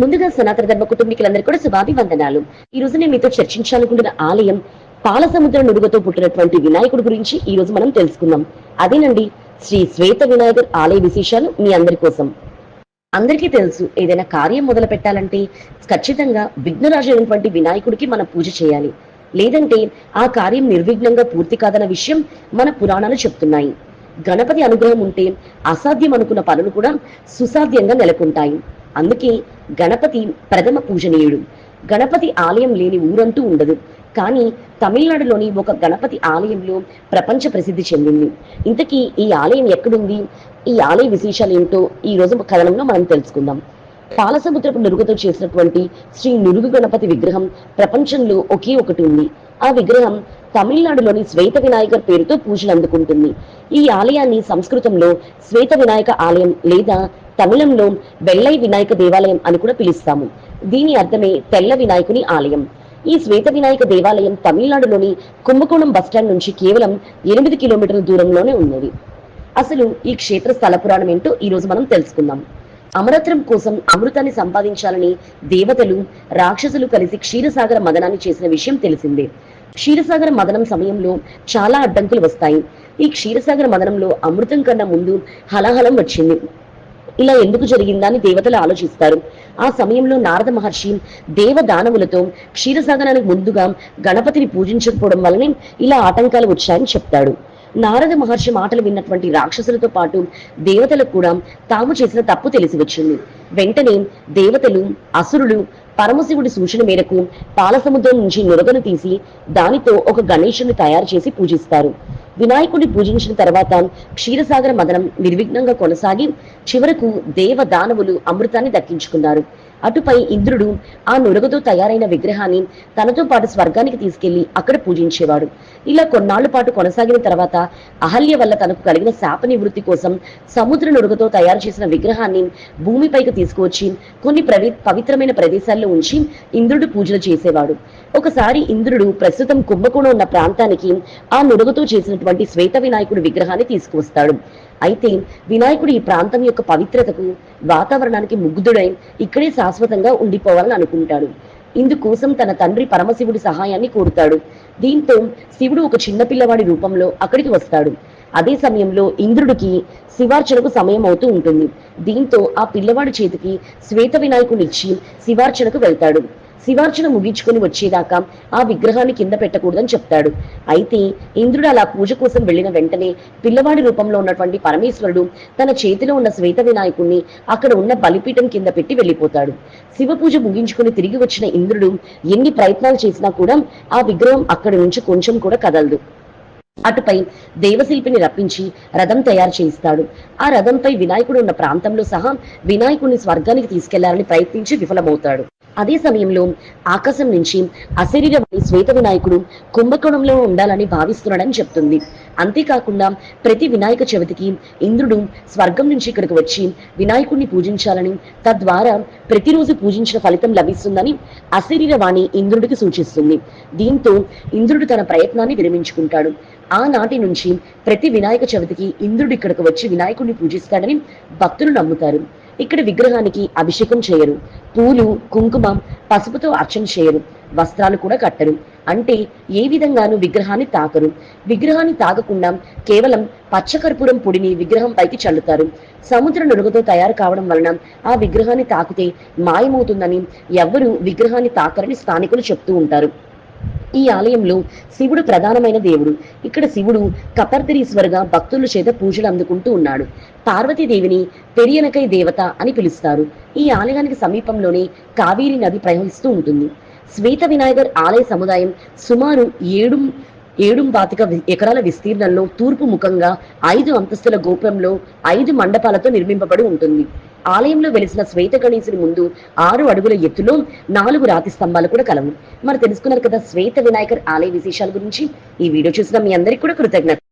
ముందుగా సనాతన ధర్మ కుటుంబీకులందరూ కూడా శుభాభివందనాలు. ఈ రోజు నేను మీతో చర్చించాలనుకుంటున్న ఆలయం పాలసముద్ర నుడుగతో పుట్టినటువంటి వినాయకుడి గురించి ఈ రోజు మనం తెలుసుకుందాం. అదేనండి శ్రీ శ్వేత వినాయకర్ ఆలయ విశేషాలు మీ అందరి కోసం. అందరికీ తెలుసు ఏదైనా కార్యం మొదలు పెట్టాలంటే ఖచ్చితంగా విఘ్నరాజు అయినటువంటి వినాయకుడికి మనం పూజ చేయాలి. లేదంటే ఆ కార్యం నిర్విఘ్నంగా పూర్తి కాదన్న విషయం మన పురాణాలు చెప్తున్నాయి. గణపతి అనుగ్రహం ఉంటే అసాధ్యం అనుకున్న పనులు కూడా సుసాధ్యంగా నెలకొంటాయి. అందుకే గణపతి ప్రథమ పూజనీయుడు. గణపతి ఆలయం లేని ఊరంటూ ఉండదు. కానీ తమిళనాడులోని ఒక గణపతి ఆలయంలో ప్రపంచ ప్రసిద్ధి చెందింది. ఇంతకీ ఈ ఆలయం ఎక్కడుంది? ఈ ఆలయ విశేషాలు ఏంటో ఈ రోజు కథనంలో మనం తెలుసుకుందాం. పాలసముద్రపు నురుగుతో చేసినటువంటి శ్రీ నురుగు గణపతి విగ్రహం ప్రపంచంలో ఒకే ఒకటి ఉంది. ఆ విగ్రహం తమిళనాడులోని శ్వేత వినాయకర్ పేరుతో పూజలు అందుకుంటుంది. ఈ ఆలయాన్ని సంస్కృతంలో శ్వేత వినాయక ఆలయం లేదా తమిళంలో వెల్లై వినాయక దేవాలయం అని కూడా పిలుస్తాము. దీని అర్థమే తెల్ల వినాయకుని ఆలయం. ఈ శ్వేత వినాయక దేవాలయం తమిళనాడులోని కుంభకోణం బస్టాండ్ నుంచి కేవలం ఎనిమిది కిలోమీటర్ల దూరంలోనే ఉన్నది. అసలు ఈ క్షేత్ర స్థల పురాణం ఏంటో ఈ రోజు మనం తెలుసుకుందాం. అమరత్రం కోసం అమృతాన్ని సంపాదించాలని దేవతలు రాక్షసులు కలిసి క్షీరసాగర మదనాన్ని చేసిన విషయం తెలిసిందే. క్షీరసాగర మదనం సమయంలో చాలా అడ్డంకులు వస్తాయి. ఈ క్షీరసాగర మదనంలో అమృతం కన్నా ముందు హలాహలం వచ్చింది. ఇలా ఎందుకు జరిగిందా అని దేవతలు ఆలోచిస్తారు. ఆ సమయంలో నారద మహర్షి దేవ దానవులతో క్షీరసాగరానికి ముందుగా గణపతిని పూజించకపోవడం వల్లనే ఇలా ఆటంకాలు వచ్చాయని చెప్తాడు. నారద మహర్షి మాటలు విన్నటువంటి రాక్షసులతో పాటు దేవతలకు కూడా తాము చేసిన తప్పు తెలిసి వచ్చింది. వెంటనే దేవతలు అసురులు పరమశివుడి సూచన మేరకు పాలసముద్రం నుంచి నురగను తీసి దానితో ఒక గణేషుని తయారు చేసి పూజిస్తారు. వినాయకుడిని పూజించిన తర్వాత క్షీరసాగర మదనం నిర్విఘ్నంగా కొనసాగి చివరకు దేవ దానవులు అమృతాన్ని దక్కించుకున్నారు. అటుపై ఇంద్రుడు ఆ నురగతో తయారైన విగ్రహాన్ని తనతో పాటు స్వర్గానికి తీసుకెళ్ళి అక్కడ పూజించేవాడు. ఇలా కొన్నాళ్ళ పాటు కొనసాగిన తర్వాత అహల్య వల్ల తనకు కలిగిన శాప నివృత్తి కోసం సముద్ర నురగతో తయారు చేసిన విగ్రహాన్ని భూమిపైకి తీసుకువచ్చి కొన్ని ప్రవి పవిత్రమైన ప్రదేశాల్లో ఉంచి ఇంద్రుడు పూజలు చేసేవాడు. ఒకసారి ఇంద్రుడు ప్రస్తుతం కుంభకోణం ఉన్న ప్రాంతానికి ఆ నురగతో ఉన్నటువంటి శ్వేత వినాయకుడి విగ్రహాన్ని తీసుకువస్తాడు. అయితే వినాయకుడు ఈ ప్రాంతం యొక్క పవిత్రతకు వాతావరణానికి ముగ్ధుడై ఇక్కడే శాశ్వతంగా ఉండిపోవాలని అనుకుంటాడు. ఇందుకోసం తన తండ్రి పరమశివుడి సహాయాన్ని కోరుతాడు. దీంతో శివుడు ఒక చిన్న పిల్లవాడి రూపంలో అక్కడికి వస్తాడు. అదే సమయంలో ఇంద్రుడికి శివార్చనకు సమయం అవుతూ ఉంటుంది. దీంతో ఆ పిల్లవాడి చేతికి శ్వేత వినాయకుడిచ్చి శివార్చనకు వెళ్తాడు. శివార్చన ముగించుకుని వచ్చేదాకా ఆ విగ్రహాన్ని కింద పెట్టకూడదని చెప్తాడు. అయితే ఇంద్రుడు అలా పూజ కోసం వెళ్ళిన వెంటనే పిల్లవాడి రూపంలో ఉన్నటువంటి పరమేశ్వరుడు తన చేతిలో ఉన్న శ్వేత వినాయకుణ్ణి అక్కడ ఉన్న బలిపీఠం కింద పెట్టి వెళ్ళిపోతాడు. శివ పూజ ముగించుకుని తిరిగి వచ్చిన ఇంద్రుడు ఎన్ని ప్రయత్నాలు చేసినా కూడా ఆ విగ్రహం అక్కడి నుంచి కొంచెం కూడా కదలదు. అటుపై దేవశిల్పిని రప్పించి రథం తయారు చేయిస్తాడు. ఆ రథంపై వినాయకుడు ఉన్న ప్రాంతంలో సహా వినాయకుడిని స్వర్గానికి తీసుకెళ్ళాలని ప్రయత్నించి విఫలమవుతాడు. అదే సమయంలో ఆకాశం నుంచి అశరీరమని శ్వేత వినాయకుడు కుంభకోణంలో ఉండాలని భావిస్తున్నాడని చెప్తుంది. అంతేకాకుండా ప్రతి వినాయక చవితికి ఇంద్రుడు స్వర్గం నుంచి ఇక్కడికి వచ్చి వినాయకుడిని పూజించాలని తద్వారా ప్రతిరోజు పూజించిన ఫలితం లభిస్తుందని అశరీరవాణి ఇంద్రుడికి సూచిస్తుంది. దీంతో ఇంద్రుడు తన ప్రయత్నాన్ని విరమించుకుంటాడు. ఆనాటి నుంచి ప్రతి వినాయక చవితికి ఇంద్రుడు ఇక్కడికి వచ్చి వినాయకుడిని పూజిస్తాడని భక్తులు నమ్ముతారు. ఇక్కడ విగ్రహానికి అభిషేకం చేయరు. పూలు కుంకుమ పసుపుతో అర్చన చేయరు. వస్త్రాలు కూడా కట్టరు. అంటే ఏ విధంగానూ విగ్రహాన్ని తాకరు. విగ్రహాన్ని తాకకుండా కేవలం పచ్చకర్పూరం పొడిని విగ్రహం పైకి చల్లుతారు. సముద్ర నురుగుతో తయారు కావడం వలన ఆ విగ్రహాన్ని తాకితే మాయమవుతుందని ఎవ్వరూ విగ్రహాన్ని తాకరని స్థానికులు చెప్తూ ఉంటారు. ఈ ఆలయంలో శివుడు ప్రధానమైన దేవుడు. ఇక్కడ శివుడు కపర్దరీశ్వరుగా భక్తుల చేత పూజలు అందుకుంటూ ఉన్నాడు. పార్వతీదేవిని పెరియనకై దేవత అని పిలుస్తారు. ఈ ఆలయానికి సమీపంలోనే కావేరి నది ప్రవహిస్తూ ఉంటుంది. శ్వేత వినాయకర్ ఆలయ సముదాయం సుమారు ఏడు ఏడు పాతిక ఎకరాల విస్తీర్ణంలో తూర్పు ముఖంగా ఐదు అంతస్తుల గోపురంలో ఐదు మండపాలతో నిర్మింపబడి ఉంటుంది. ఆలయంలో వెలిసిన శ్వేత గణేశుని ముందు ఆరు అడుగుల ఎత్తులో నాలుగు రాతి స్తంభాలు కూడా కలవు. మరి తెలుసుకున్నారు కదా శ్వేత వినాయకర్ ఆలయ విశేషాల గురించి. ఈ వీడియో చూసిన మీ అందరికీ కూడా కృతజ్ఞత